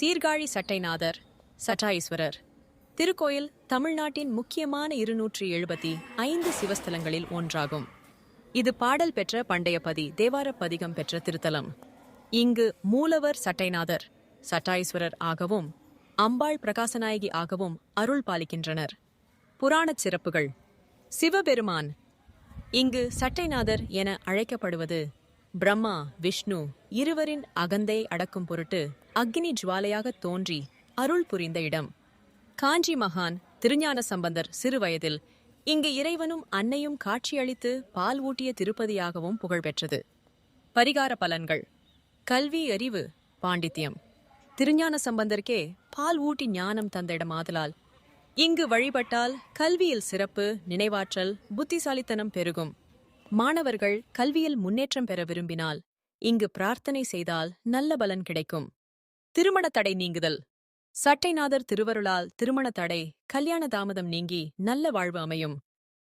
சீர்காழி சட்டைநாதர் சட்டாயீஸ்வரர். திருக்கோயில் தமிழ்நாட்டின் முக்கியமான இருநூற்றி எழுபத்தி ஐந்து சிவஸ்தலங்களில் ஒன்றாகும். இது பாடல் பெற்ற பண்டைய பதி தேவார பதிகம் பெற்ற திருத்தலம். இங்கு மூலவர் சட்டைநாதர் சட்டாயீஸ்வரர் ஆகவும் அம்பாள் பிரகாசநாயகி ஆகவும் அருள் பாலிக்கின்றனர். புராணச் சிறப்புகள். சிவபெருமான். இங்கு சட்டைநாதர் என அழைக்கப்படுவது பிரம்மா விஷ்ணு இருவரின் அகந்தை அடக்கும் பொருட்டு அக்னி ஜுவாலையாக தோன்றி அருள் புரிந்த இடம். காஞ்சி மகான் திருஞான சம்பந்தர் சிறுவயதில் இங்கு இறைவனும் அன்னையும் காட்சியளித்து பால் ஊட்டிய திருப்பதியாகவும் புகழ்பெற்றது. பரிகார பலன்கள். கல்வி அறிவு பாண்டித்யம். திருஞான சம்பந்தர்க்கே பால் ஊட்டி ஞானம் தந்த இடமாதலால் இங்கு வழிபட்டால் கல்வியில் சிறப்பு நினைவாற்றல் புத்திசாலித்தனம் பெருகும். மாணவர்கள் கல்வியில் முன்னேற்றம் பெற விரும்பினால் இங்கு பிரார்த்தனை செய்தால் நல்ல பலன் கிடைக்கும். திருமண தடை நீங்குதல். சட்டைநாதர் திருவருளால் திருமண தடை கல்யாண தாமதம் நீங்கி நல்ல வாழ்வு அமையும்.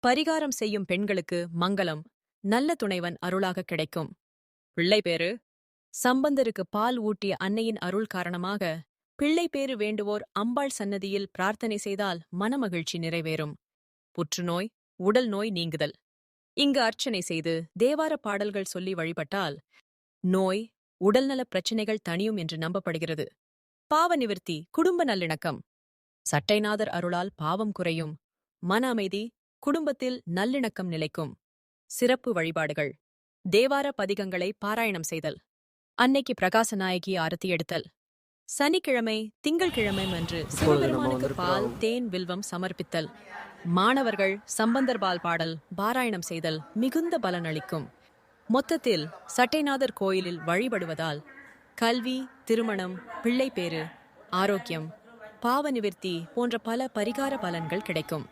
பரிகாரம் செய்யும் பெண்களுக்கு மங்களம் நல்ல துணைவன் அருளாக கிடைக்கும். பிள்ளை பேரு சம்பந்தருக்கு பால் ஊட்டிய அன்னையின் அருள் காரணமாக பிள்ளை பேறு வேண்டுவோர் அம்பாள் சன்னதியில் பிரார்த்தனை செய்தால் மனமகிழ்ச்சி நிறைவேறும். புற்றுநோய் உடல் நோய் நீங்குதல். இங்கு அர்ச்சனை செய்து தேவார பாடல்கள் சொல்லி வழிபட்டால் நோய் உடல்நலப் பிரச்சினைகள் தணியும் என்று நம்பப்படுகிறது. பாவ நிவர்த்தி குடும்ப நல்லிணக்கம். சட்டைநாதர் அருளால் பாவம் குறையும். மன அமைதி குடும்பத்தில் நல்லிணக்கம் நிலைக்கும். சிறப்பு வழிபாடுகள். தேவார பதிகங்களை பாராயணம் செய்தல். அன்னைக்கு பிரகாசநாயகி ஆரத்தி எடுத்தல். சனிக்கிழமை திங்கள்கிழமை அன்று சிவபெருமானுக்கு பால் தேன் வில்வம் சமர்ப்பித்தல். மாணவர்கள் சம்பந்தர் பால் பாடல் பாராயணம் செய்தல் மிகுந்த பலன் அளிக்கும். மொத்தத்தில் சட்டைநாதர் கோயிலில் வழிபடுவதால் கல்வி திருமணம் பிள்ளைப்பேறு ஆரோக்கியம் பாவ நிவிர்த்தி போன்ற பல பரிகார பலன்கள் கிடைக்கும்.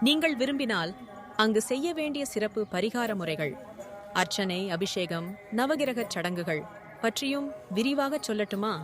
நீங்கள் விரும்பினால் அங்கு செய்ய வேண்டிய சிறப்பு பரிகார முறைகள் அர்ச்சனை அபிஷேகம் நவகிரகச் சடங்குகள் பற்றியும் விரிவாகச் சொல்லட்டுமா?